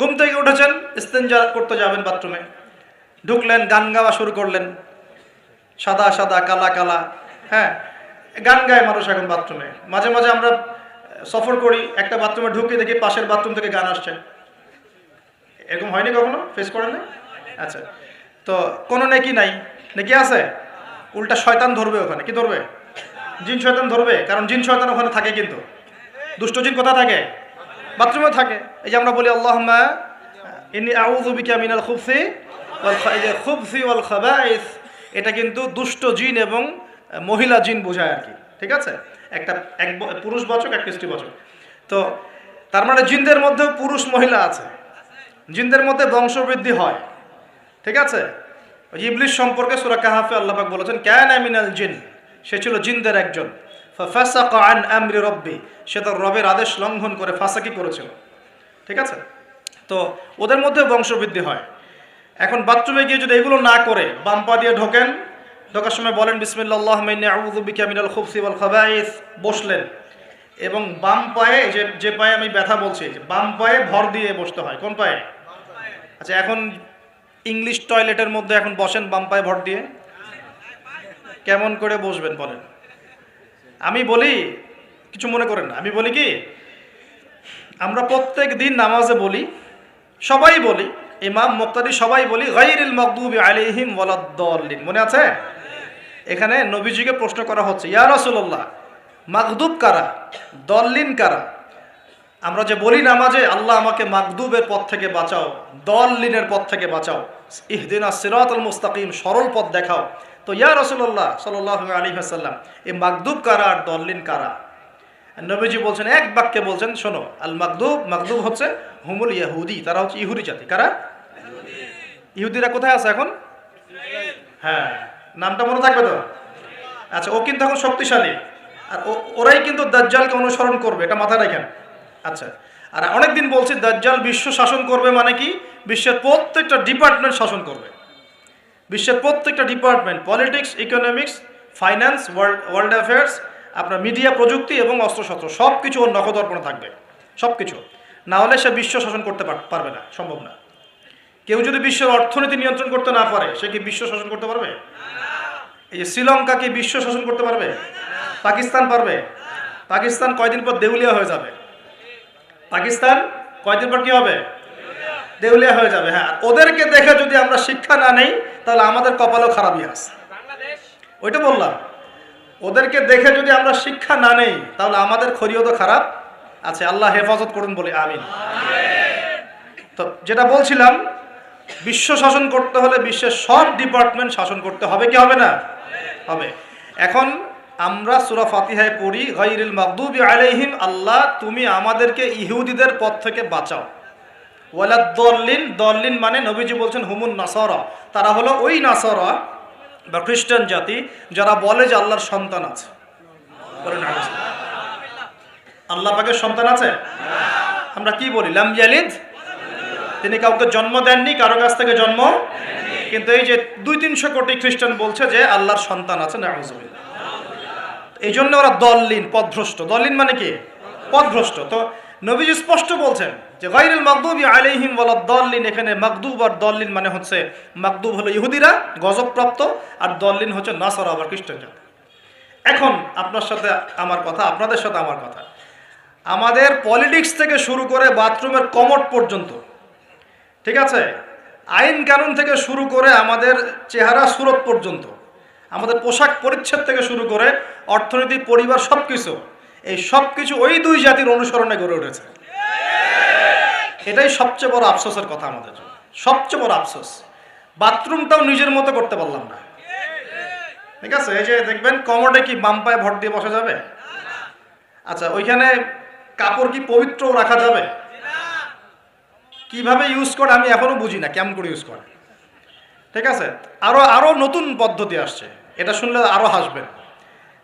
ঘুম থেকে উঠেছেন, ইস্তেঞ্জা করতে যাবেন বাথরুমে। ঢুকলেন, গান গাওয়া শুরু করলেন। সাদা সাদা, কালা কালা। হ্যাঁ গান গায় মানুষ এখন বাথরুমে। মাঝে মাঝে আমরা সফর করি, একটা বাথরুমে ঢুকে, দেখি পাশের বাথরুম থেকে গান আসছে। এরকম হয়নি কখনো? ফেস করেন না আচ্ছা। তো কোনো নাকি নাই। নাকি আছে? উল্টা শয়তান ধরবে ওখানে। কি ধরবে? জিন শয়তান ধরবে? কারণ জিন শয়তান ওখানে থাকে কিন্তু। দুষ্ট জিন কোথায় থাকে? বাথরুমে থাকে। এই যে আমরা বলি আল্লাহ ইনি মিনাল খুবসি খুবসি ওয়াল খাবাইস, এটা কিন্তু দুষ্ট জিন এবং মহিলা জিন বোঝায় আর কি। ঠিক আছে? একটা এক ব- পুরুষ বাচক, এক স্ত্রী বাচক। তো তার মানে জিনদের মধ্যেও পুরুষ মহিলা আছে। জিনদের মধ্যে বংশবৃদ্ধি হয়। ঠিক আছে? ইবলিশ সম্পর্কে সুরা কাহাফে আল্লাপাক বলেছেন ক্যান আমিনাল জিন সে ছিল জিনদের একজন। ফাসাকা আন আমরি রব্বি। সে তার রবের আদেশ লঙ্ঘন করে ফাঁসাকি করেছিল। ঠিক আছে? তো ওদের মধ্যে বংশবৃদ্ধি হয়। এখন বাথরুমে গিয়ে যদি এগুলো না করে, বাম পা দিয়ে ঢোকেন, ঢোকার সময় বলেন বিসমিল্লাহ মিনাল খুবসি ওয়াল খাবাইস বসলেন। এবং বাম পায়ে যে যে পায়ে আমি ব্যথা বলছি, বাম পায়ে ভর দিয়ে বসতে হয়। কোন পায়ে? আচ্ছা এখন ইংলিশ টয়লেটের মধ্যে এখন বসেন বাম পায়ে ভর দিয়ে। কেমন করে বসবেন বলেন। আমি বলি, কিছু মনে করেন না। আমি বলি কি, আমরা প্রত্যেক দিন নামাজে বলি, সবাই বলি, ইমাম, মুক্তাদি সবাই বলি গাইরিল মকদুবি আলাইহিম ওয়ালাদ্দাল্লিন। মনে আছে? এখানে নবীজিকে প্রশ্ন করা হচ্ছে, ইয়া রাসূলুল্লাহ, মাগদুব কারা? দল্লিন কারা? আমরা যে বলি নামাজে, আল্লাহ আমাকে মাগদুবের পথ থেকে বাঁচাও, দল্লিনের পথ থেকে বাঁচাও। ইহদিনা সিরাতুল মুস্তাকিম, সরল পথ দেখাও। তো ইয়া রাসূলুল্লাহ সাল্লাল্লাহু আলাইহি ওয়াসাল্লাম এই মাগদুব কারা আর দল্লিন কারা? নবীজি বলছেন, এক বাক্যে বলছেন, শোনো, আল মাকদুব মাকদুব হচ্ছে হুমুল ইহুদি তারা হচ্ছে ইহুদি জাতি, কারা? ইহুদিরা কোথায় আছে এখন? হ্যাঁ নামটা মনে থাকবে তো? আচ্ছা ও কিন্তু এখন শক্তিশালী, আর ওরাই কিন্তু দাজ্জালকে অনুসরণ করবে, এটা মাথায় রাখেন। আচ্ছা আর অনেকদিন বলছি, দাজ্জাল বিশ্ব শাসন করবে মানে কি? বিশ্বের প্রত্যেকটা ডিপার্টমেন্ট শাসন করবে। বিশ্বের প্রত্যেকটা department, politics, economics, finance, world world affairs, আপনার মিডিয়া প্রযুক্তি এবং অস্ত্রশস্ত্র সব কিছু ওর নখদর্পণে থাকবে সব কিছু না হলে সে বিশ্ব শাসন করতে পার- পারবে না, সম্ভব না। কেউ যদি বিশ্বের অর্থনীতি নিয়ন্ত্রণ করতে না পারে, সে কি বিশ্ব শাসন করতে পারবে? এই যে শ্রীলঙ্কা কি বিশ্ব শাসন করতে পারবে? পাকিস্তান পারবে? পাকিস্তান কয়দিন পর দেউলিয়া হয়ে যাবে? পাকিস্তান কয়দিন পর কি হবে? দেউলিয়া হয়ে যাবে হ্যাঁ। ওদেরকে দেখে যদি আমরা শিক্ষা না নেই, তাহলে আমাদের কপালেও খারাপই আছে। ওইটা বললাম। ওদেরকে দেখে যদি আমরা শিক্ষা না নেই, তাহলে আমাদের খরিও তো খারাপ আছে। আল্লাহ হেফাজত করুন বলে, আমিন। তো যেটা বলছিলাম, বিশ্ব শাসন করতে হলে বিশ্বের সব ডিপার্টমেন্ট শাসন করতে হবে, কি হবে না? হবে। এখন আমরা সুরা ফাতিহায় পড়ি গাইরিল মাকদুবি আলাইহিম, আল্লাহ তুমি আমাদেরকে ইহুদিদের পথ থেকে বাঁচাও। ওয়ালা দল্লিন দল্লিন মানে নবীজি বলছেন হুমুন নাসরা। তারা হলো ওই নাসরা বা খ্রিস্টান জাতি যারা বলে যে আল্লাহর সন্তান আছে। আল্লাহ। পাকের সন্তান আছে? আমরা কি বলি? লাম ইয়ালিদ? তিনি কাউকে জন্ম দেননি, কারও কাছ থেকে জন্ম কিন্তু এই যে দুই তিনশো কোটি খ্রিস্টান বলছে যে আল্লাহর সন্তান আছে না এই জন্য ওরা দললিন, পদভ্রষ্ট। দলিন মানে কি? পদভ্রষ্ট। তো নবীজি স্পষ্ট বলছেন যে গাইরুল মাকদুবি আলাইহিম ওয়ালা এখানে মাকদুব আর দল্লিন মানে হচ্ছে মাকদুব হলো ইহুদিরা, গজবপ্রাপ্ত, আর দল্লিন হচ্ছে নাসরা আবার খ্রিস্টান জাতি। এখন আপনার সাথে আমার কথা, আপনাদের সাথে আমার কথা। আমাদের পলিটিক্স থেকে শুরু করে বাথরুমের কমট পর্যন্ত, ঠিক আছে? আইন কানুন থেকে শুরু করে আমাদের চেহারা সুরত পর্যন্ত, আমাদের পোশাক পরিচ্ছদ থেকে শুরু করে অর্থনীতি, পরিবার সব কিছু এই সব কিছু ওই দুই জাতির অনুসরণে গড়ে উঠেছে। এটাই সবচেয়ে বড় আফসোসের কথা আমাদের জন্য। সবচেয়ে বড় আফসোস। বাথরুমটাও নিজের মতো করতে পারলাম না। ঠিক আছে, এই যে দেখবেন, কমোডে কি বাম পায়ে ভর দিয়ে বসা যাবে? আচ্ছা ওইখানে কাপড় কি পবিত্র রাখা যাবে? কীভাবে ইউজ করে আমি এখনও বুঝি না, কেমন করে ইউজ করে। ঠিক আছে, আরও আরও নতুন পদ্ধতি আসছে। এটা শুনলে আরও হাসবেন।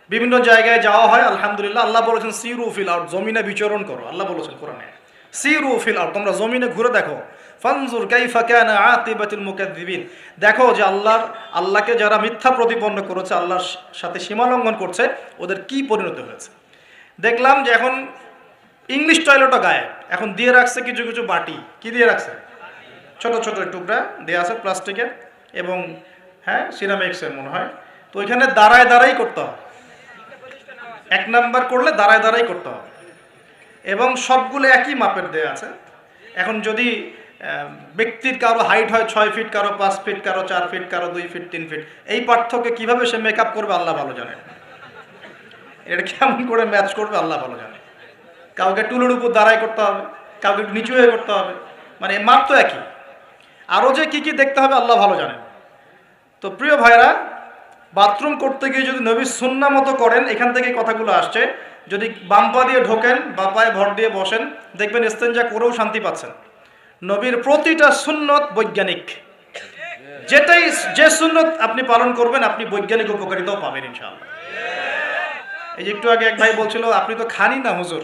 বিভিন্ন জায়গায় যাওয়া হয়, আলহামদুলিল্লাহ, আল্লাহ বলেছেন, সিরু ফিল আউট জমিনে বিচরণ করো। আল্লাহ বলেছেন কোরআনে। সিরু ফিল আউট তোমরা জমিনে ঘুরে দেখো। ফানজুর কাইফা কানা আকিবাতুল মুকাদ্দিবিন। দেখো যে আল্লাহর, আল্লাহকে যারা মিথ্যা প্রতিপন্ন করেছে, আল্লাহর সাথে সীমা লঙ্ঘন করছে, ওদের কি পরিণতি হয়েছে? দেখলাম যে এখন ইংলিশ টয়লেটও গায়ে এখন দিয়ে রাখছে কিছু কিছু বাটি। কি দিয়ে রাখছে? ছোট ছোট টুকরা দেওয়া আছে প্লাস্টিকের এবং হ্যাঁ সিরামিক্সের মনে হয়। তো ওইখানে দাঁড়ায় দাঁড়াই করতে হবে। এক নাম্বার করলে দাঁড়ায় দাঁড়াই করতে হবে। এবং সবগুলো একই মাপের দেওয়া আছে। এখন যদি ব্যক্তির কারও হাইট হয় ছয় ফিট কারও পাঁচ ফিট কারও চার ফিট কারও দুই ফিট তিন ফিট এই পার্থক্য কীভাবে সে মেকআপ করবে আল্লাহ ভালো জানে। এটা কেমন করে ম্যাচ করবে আল্লাহ ভালো জানে। কাউকে টুলের উপর দাঁড়াই করতে হবে, কাউকে নিচু হয়ে করতে হবে মানে মাপ তো একই। আরও যে কি কি দেখতে হবে আল্লাহ ভালো জানেন। তো প্রিয় ভাইরা বাথরুম করতে গিয়ে যদি নবী সুন্না মতো করেন, এখান থেকে কথাগুলো আসছে। যদি বাম পা দিয়ে ঢোকেন, বা পায়ে ভর দিয়ে বসেন, দেখবেন ইস্তেঞ্জা করেও শান্তি পাচ্ছেন। নবীর প্রতিটা সুন্নত বৈজ্ঞানিক। যেটাই যে সুন্নত আপনি পালন করবেন, আপনি বৈজ্ঞানিক উপকারিতাও পাবেন ইনশাআল্লাহ। এই যে একটু আগে এক ভাই বলছিল, আপনি তো খানি না, হুজুর।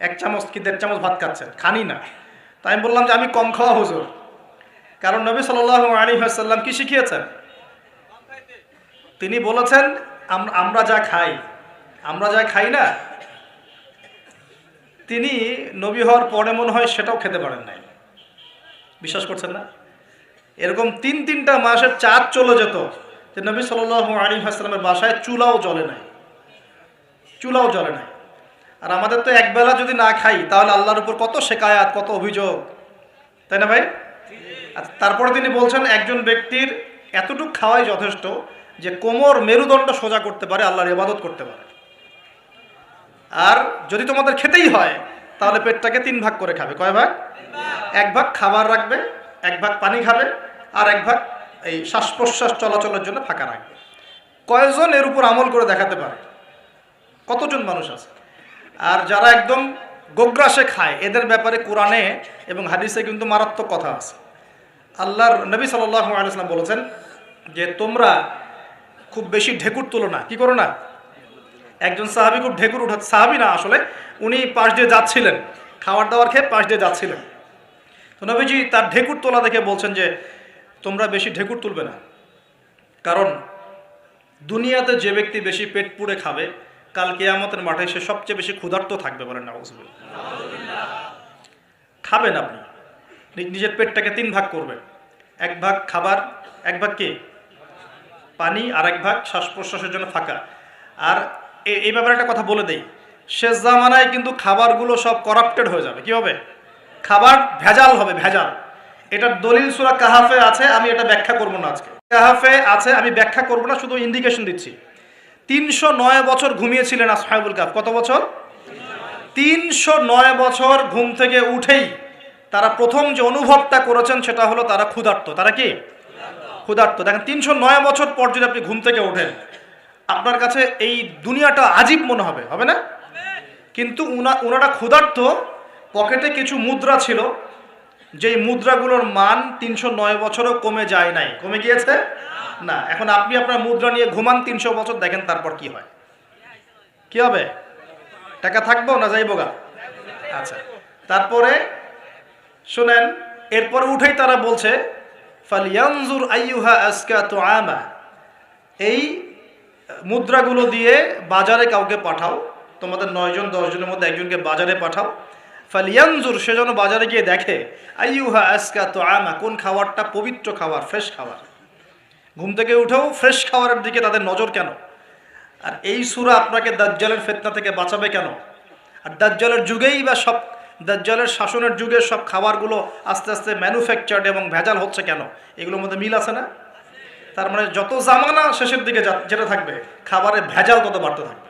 এক চামচ কি দেড় চামচ ভাত খাচ্ছেন? খানি না। তাই আমি বললাম যে, আমি কম খাওয়া, হুজুর। কারণ নবী সাল্লাহ আলী সাল্লাম কি শিখিয়েছেন? তিনি বলেছেন আমরা যা খাই আমরা যা খাই না, তিনি নবী হওয়ার পরে মনে হয় সেটাও খেতে পারেন নাই। বিশ্বাস করছেন না? এরকম তিন তিনটা মাসের চাঁদ চলে যেত যে নবী সাল আলী হাসলামের বাসায় চুলাও জ্বলে নাই। চুলাও জ্বলে নাই। আর আমাদের তো একবেলা যদি না খাই, তাহলে আল্লাহর উপর কত শেকায়াত, কত অভিযোগ। তাই না ভাই? তারপরে তিনি বলছেন, একজন ব্যক্তির এতটুকু খাওয়াই যথেষ্ট যে কোমর মেরুদণ্ড সোজা করতে পারে, আল্লাহর ইবাদত করতে পারে। আর যদি তোমাদের খেতেই হয়, তাহলে পেটটাকে তিন ভাগ করে খাবে। কয় ভাগ? এক ভাগ খাবার রাখবে, এক ভাগ পানি খাবে, আর এক ভাগ এই শ্বাস প্রশ্বাস চলাচলের জন্য ফাঁকা রাখবে। কয়জন এর উপর আমল করে দেখাতে পারে? কতজন মানুষ আছে? আর যারা একদম গোগ্রাসে খায়, এদের ব্যাপারে কোরআনে এবং হাদিসে কিন্তু মারাত্মক কথা আছে। আল্লাহর নবী আলাইসলাম বলেছেন যে, তোমরা খুব বেশি ঢেকুর তোলো না। কী করো না? একজন সাহাবি খুব ঢেকুর উঠা সাহাবি না আসলে, উনি পাশ দিয়ে যাচ্ছিলেন। খাবার দাবার খেয়ে পাশ দিয়ে যাচ্ছিলেন। তো নবীজি তার ঢেকুর তোলা দেখে বলছেন যে, তোমরা বেশি ঢেকুর তুলবে না। কারণ, দুনিয়াতে যে ব্যক্তি বেশি পেট পুড়ে খাবে, কাল কেয়ামতের মাঠে সে সবচেয়ে বেশি ক্ষুধার্ত থাকবে বলেন না খাবেন আপনি। নিজের পেটটাকে তিন ভাগ করবেন। এক ভাগ খাবার, এক ভাগ কি? পানি আর এক ভাগ শ্বাস প্রশ্বাসের জন্য ফাঁকা। আর এই ব্যাপারে একটা কথা বলে দেই। শেষ জামানায় কিন্তু খাবারগুলো সব করাপ্টেড হয়ে যাবে। কি হবে? খাবার ভেজাল হবে, ভেজাল। এটার দলিল সুরা কাহাফে আছে, আমি এটা ব্যাখ্যা করব না আজকে। কাহাফে আছে, আমি ব্যাখ্যা করব না, শুধু ইন্ডিকেশন দিচ্ছি। তিনশো নয় বছর ঘুমিয়েছিলেন আসহাবুল কাফ কত বছর? তিনশো নয় বছর ঘুম থেকে উঠেই তারা প্রথম যে অনুভবটা করেছেন সেটা হলো তারা ক্ষুধার্ত। তারা কি? ক্ষুধার্ত। দেখেন, তিনশো নয় বছর পর যদি আপনি ঘুম থেকে ওঠেন আপনার কাছে এই দুনিয়াটা আজীব মনে হবে হবে না? কিন্তু উনা ওনারা ক্ষুধার্ত, পকেটে কিছু মুদ্রা ছিল, যেই মুদ্রাগুলোর মান তিনশো নয় বছরও কমে যায় নাই। কমে গিয়েছে? না। এখন আপনি আপনার মুদ্রা নিয়ে ঘুমান তিনশো বছর, দেখেন তারপর কি হয়। কি হবে? টাকা থাকব না যাইবো গা? আচ্ছা। তারপরে শুনেন, এরপরে উঠেই তারা বলছে, ফালিয়ানজুর আইয়ুহা আজকা তো আমা এই মুদ্রাগুলো দিয়ে বাজারে কাউকে পাঠাও, তোমাদের নয়জন, দশজনের মধ্যে একজনকে বাজারে পাঠাও। ফালিয়ানজুর, সে যেন বাজারে গিয়ে দেখে, আইয়ুহা আজকা তো আমা কোন খাবারটা পবিত্র খাবার, ফ্রেশ খাবার। ঘুম থেকে উঠেও ফ্রেশ খাবারের দিকে তাদের নজর কেন? আর এই সুরা আপনাকে দাজ্জালের ফেতনা থেকে বাঁচাবে কেন? আর দাজ্জালের যুগেই বা সব, দাজ্জালের শাসনের যুগে সব খাবারগুলো আস্তে আস্তে ম্যানুফ্যাকচার্ড এবং ভেজাল হচ্ছে কেন? এগুলোর মধ্যে মিল আছে না? তার মানে যত জামানা শেষের দিকে যেটা থাকবে খাবারের ভেজাল তত বাড়তে থাকবে।